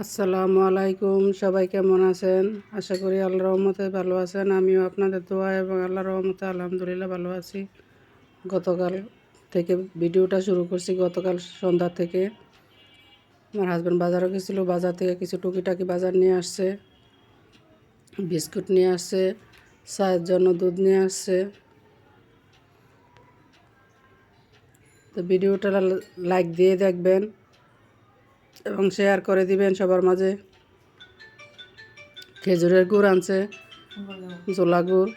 আসসালামু আলাইকুম, সবাই কেমন আছেন? আশা করি আল্লাহ রহমতে ভালো আছেন। আমিও আপনাদের দোয়া এবং আল্লাহ রহমতে আলহামদুলিল্লাহ ভালো আছি। গতকাল থেকে ভিডিওটা শুরু করছি। গতকাল সন্ধ্যা থেকে আমার হাজব্যান্ড বাজারও গেছিল। বাজার থেকে কিছু টুকিটাকি বাজার নিয়ে আসছে। বিস্কুট নিয়ে আসছে। চায়ের জন্য দুধ নিয়ে আসছে। তো ভিডিওটা লাইক দিয়ে দেখবেন। এবং শেয়ার করে দিবেন সবার মাঝে। খেজুরের গুড় আনছে জোলা গুড়।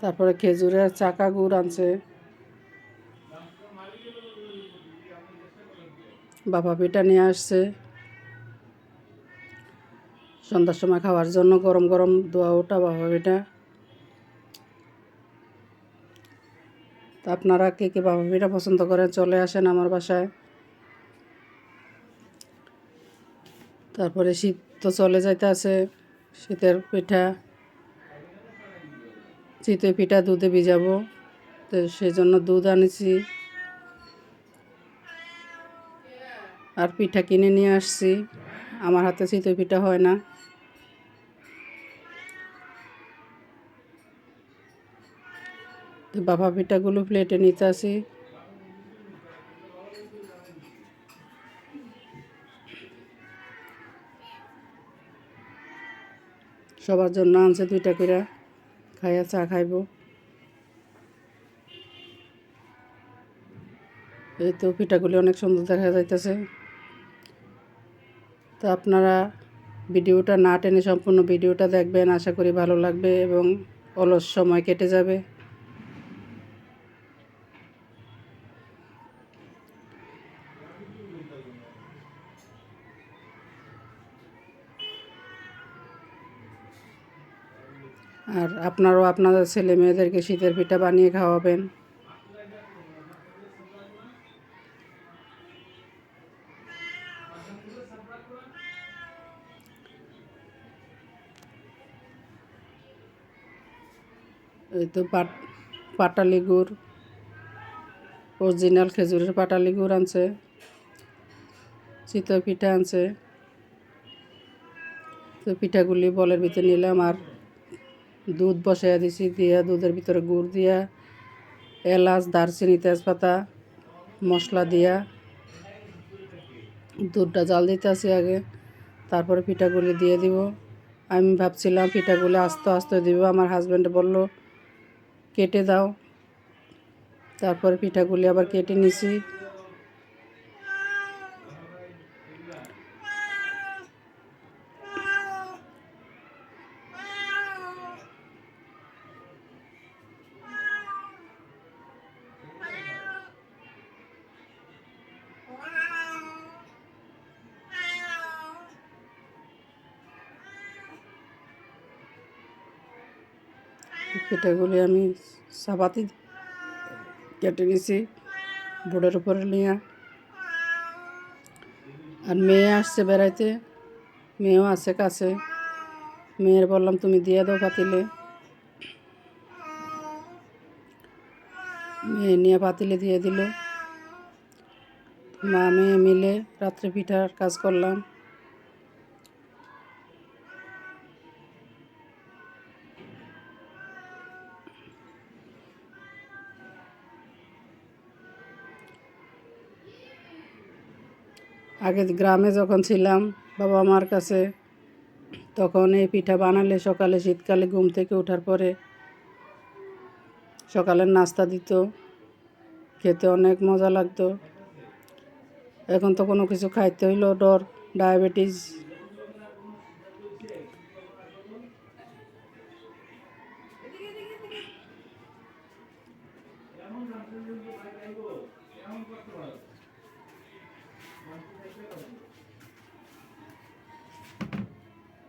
তারপরে খেজুরের চাকা গুড় আনছে। বাবা পিঠা নিয়ে আসছে। সন্ধ্যার সময় খাওয়ার জন্য গরম গরম দোয়া ওটা বাবা পিঠা তা আপনারা কে কে বাবা পিঠা পছন্দ করেন চলে আসেন আমার বাসায়। তারপরে শীত তো চলে যাইতে আছে, শীতের পিঠা, চিতই পিঠা দুধে ভিজাবো, তো সেই জন্য দুধ আনেছি। আর পিঠা কিনে নিয়ে আসছি, আমার হাতে চিতই পিঠা হয় না। তো বাবা পিঠাগুলো প্লেটে নিতে আসি। সবার জন্য আনছে দুইটা করে, খাইয়া চা খাইব। এই তো পিঠাগুলি অনেক সুন্দর দেখা যাইতেছে। তো আপনারা ভিডিওটা না টেনে সম্পূর্ণ ভিডিওটা দেখবেন, আশা করি ভালো লাগবে এবং অলস সময় কেটে যাবে আর আপনারাও আপনাদের ছেলে মেয়েদেরকে শীতের পিঠা বানিয়ে খাওয়াবেন। এই তো পাট পাটালি গুড় অরিজিনাল খেজুরের পাটালি গুড় আনছে, চিতই পিঠা আনছে। তো পিঠাগুলি বলের ভিতরে নিলাম আর দুধ বসাইয়া দিছি, দিয়া দুধের ভিতরে গুড় দিয়া, এলাচ, দারচিনি, তেজপাতা, মশলা দিয়া। দুধটা জাল দিতে আসি আগে, তারপরে পিঠাগুলি দিয়ে দিব। আমি ভাবছিলাম পিঠাগুলি আস্তে আস্তে দিব, আমার হাজব্যান্ড বলল, কেটে দাও। তারপরে পিঠাগুলি আবার কেটে নিছি। পিঠাগুলি আমি চাপাতি কেটে নিছি, বোর্ডের উপরে নিয়ে। আর মেয়ে আসছে বেড়াইতে, মেয়েও আছে কাছে। মেয়ের বললাম, তুমি দিয়ে দাও পাতিলে। মেয়ে নিয়ে পাতিলে দিয়ে দিল। মা, মেয়ে মিলে রাত্রে পিঠার কাজ করলাম। আগে গ্রামে যখন ছিলাম, বাবা মার কাছে, তখন এই পিঠা বানালে সকালে, শীতকালে ঘুম থেকে ওঠার পরে সকালের নাস্তা দিত, খেতে অনেক মজা লাগতো। এখন তো কোনো কিছু খাইতে হইল ডর, ডায়াবেটিস।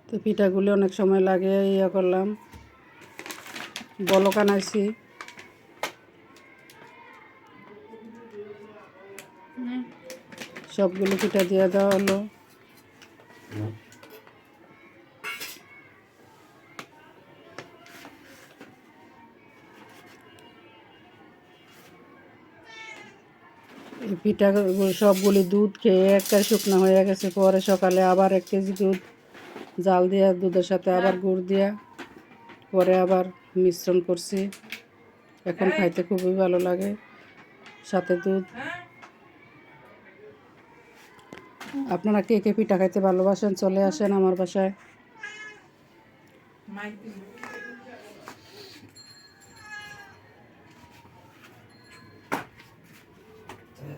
তো পিঠাগুলি অনেক সময় লাগে ইয়ে করলাম। বলকান আছি সবগুলো পিঠা দিয়ে দেওয়া হলো। পিঠা সবগুলি দুধ খেয়ে একটা শুকনো হয়ে গেছে। পরে সকালে আবার এক কেজি দুধ, জাল দিয়া দুধের সাথে আবার গুড় দিয়া পরে আবার মিশ্রণ করছি। এখন খাইতে খুবই ভালো লাগে। সাথে দুধ। আপনারা কে কে পিঠা খাইতে ভালোবাসেন চলে আসেন আমার বাসায়।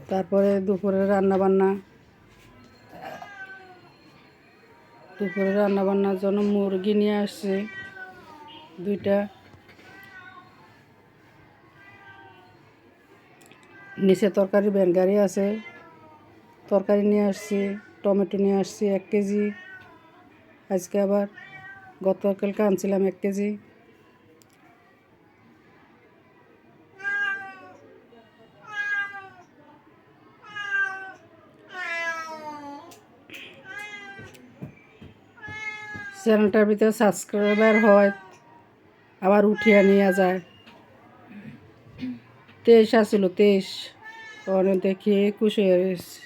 তারপরে দুপুরে রান্না বান্না দুপুরে রান্না বান্নার জন্য মুরগি নিয়ে আসছি, দুইটা। নিচে তরকারি ব্যানগাড়ি আছে। তরকারি নিয়ে আসছি, টমেটো নিয়ে আসছি এক কেজি। আজকে আবার গতকালকে আনছিলাম এক কেজি। চ্যানেলটার ভিতরে সাবস্ক্রাইবার হয়, আবার উঠিয়ে নিয়ে যায়। তেইশ আসছিল তেইশ। অনেক দেখি একুশ হয়ে গেছে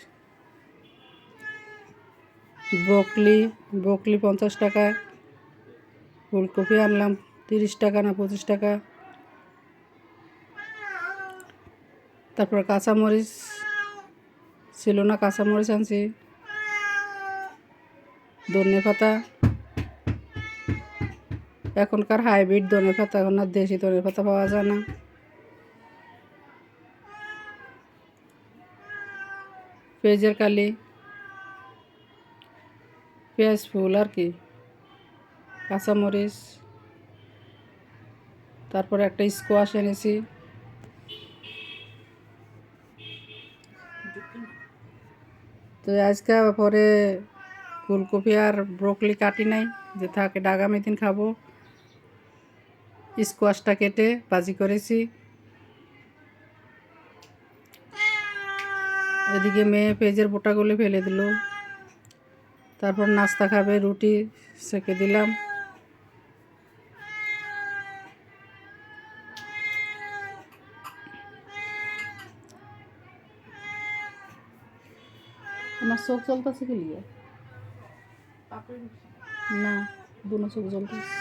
বকলি বকলি পঞ্চাশ টাকা। ফুলকপি আনলাম তিরিশ টাকা না পঁচিশ টাকা। তারপর কাঁচামরিচ ছিল না, কাঁচামরিচ আনছি। ধনে পাতা এখনকার হাইব্রিড ধনে পাতা এখন আর দেশি ধনে পাতা পাওয়া যায় না। পেঁয়াজের কালি, পেঁয়াজ ফুল আর কি, কাঁচামরিচ, তারপরে একটা স্কোয়াশ এনেছি। তো আজকে পরে ফুলকপি আর ব্রোকলি কাটি নাই, যে থাকে আগামী দিন খাব। স্কোয়াশটা কেটে ভাজি করেছি। এদিকে মেয়ে পেঁয়াজের বোটাগুলো ফেলে দিল। তারপর নাস্তা খাবে রুটি সেকে দিলাম। আমার চোখ জ্বলতেছে কি না দুনো চোখ জ্বলতেছে।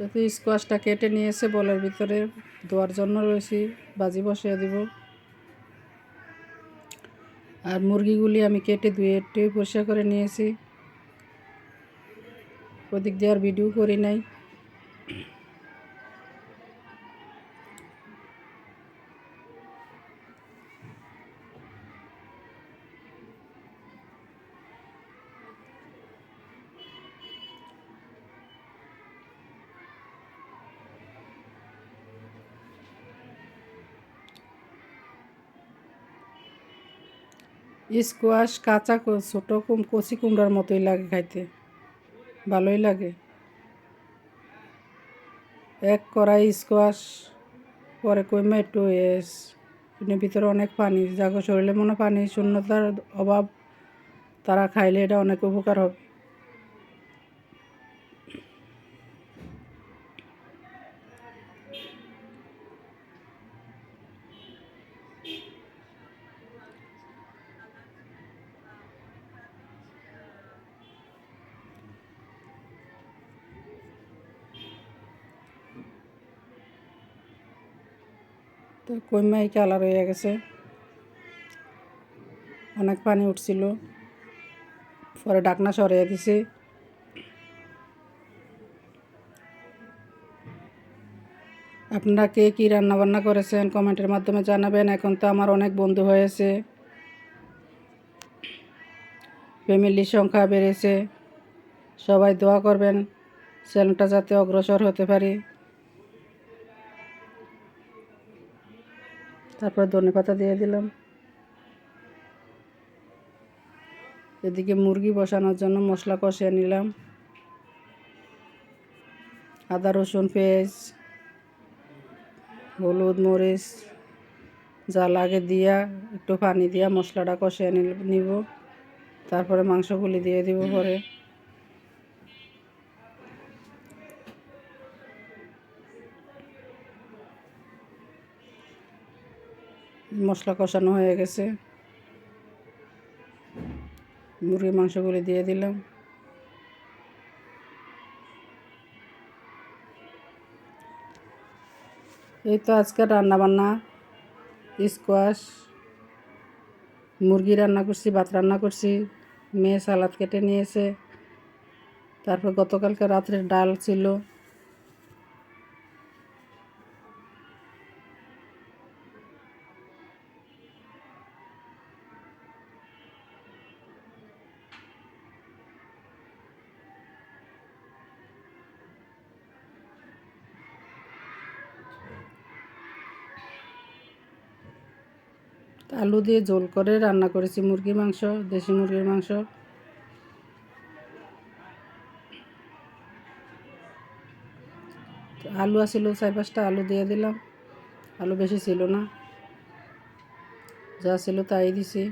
তো স্কোয়াশটা কেটে নিয়েছে বলের ভিতরে ধোয়ার জন্য রয়েছি, বাজি বসিয়ে দিব। আর মুরগিগুলি আমি কেটে ধুয়ে একটু পরিষ্কার করে নিয়েছি। ওদিক দিয়ে আর ভিডিও করি নাই। স্কোয়াশ, কাঁচা ছোটো কুম, কচি কুমড়ার মতোই লাগে খাইতে। ভালোই লাগে। এক কড়াই স্কোয়াশ, পরে কইমা একটু এস এর ভিতরে অনেক পানি। যাকে শরীরে মনে পানি, শূন্যতার অভাব, তারা খাইলে এটা অনেক উপকার হবে। তো কইমাই কালার হয়ে গেছে। অনেক পানি উঠছিল। পরে ডাকনা সরিয়ে দিছি। আপনারা কে কী রান্নাবান্না করেছেন কমেন্টের মাধ্যমে জানাবেন। এখন তো আমার অনেক বন্ধু হয়েছে। ফ্যামিলির সংখ্যা বেড়েছে। সবাই দোয়া করবেন, চ্যানেলটা যাতে অগ্রসর হতে পারি। তারপর ধনে পাতা দিয়ে দিলাম। এদিকে মুরগি বসানোর জন্য মশলা কষিয়ে নিলাম। আদা, রসুন, পেঁয়াজ, হলুদ, মরিচ, যা লাগে দিয়া, একটু পানি দিয়া মশলাটা কষিয়ে নিব। তারপরে মাংসগুলি দিয়ে দিব পরে। মশলা কষানো হয়ে গেছে। মুরগির মাংসগুলি দিয়ে দিলাম। এই তো আজকে রান্না বান্না স্কোয়াশ মুরগি রান্না করছি, ভাত রান্না করছি, মেয়ে সালাদ কেটে নিয়েছে। তারপর গতকালকে রাত্রে ডাল ছিল। দিয়ে ঝোল করে রান্না করেছি। মুরগির মাংস, দেশি মুরগির মাংস। আলু আছিল, চার পাঁচটা আলু দিয়ে দিলাম। আলু বেশি ছিল না। যা ছিল তাই দিছি।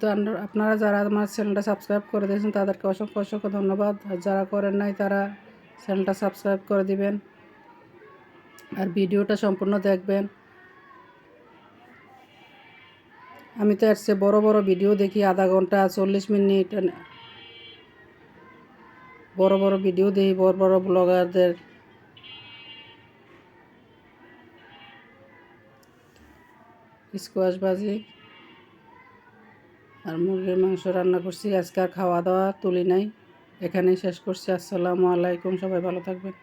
তো আন্ড- আপনারা যারা আমার চ্যানেলটা সাবস্ক্রাইব করে দিয়েছেন, তাদেরকে অসংখ্য অসংখ্য ধন্যবাদ। আর যারা করেন নাই, তারা চ্যানেলটা সাবস্ক্রাইব করে দিবেন। আর ভিডিওটা সম্পূর্ণ দেখবেন। আমি তো চেয়ে বড় বড় ভিডিও দেখি, আধা ঘণ্টা, চল্লিশ মিনিট বড় বড় ভিডিও দেখি, বড় বড় ব্লগারদের। স্কোয়াশ ভাজি আর মুরগির মাংস রান্না করছি, আজকে আর খাওয়া দাওয়া তুলি নাই। এখানেই শেষ করছি। আসসালামু আলাইকুম, সবাই ভালো থাকবেন।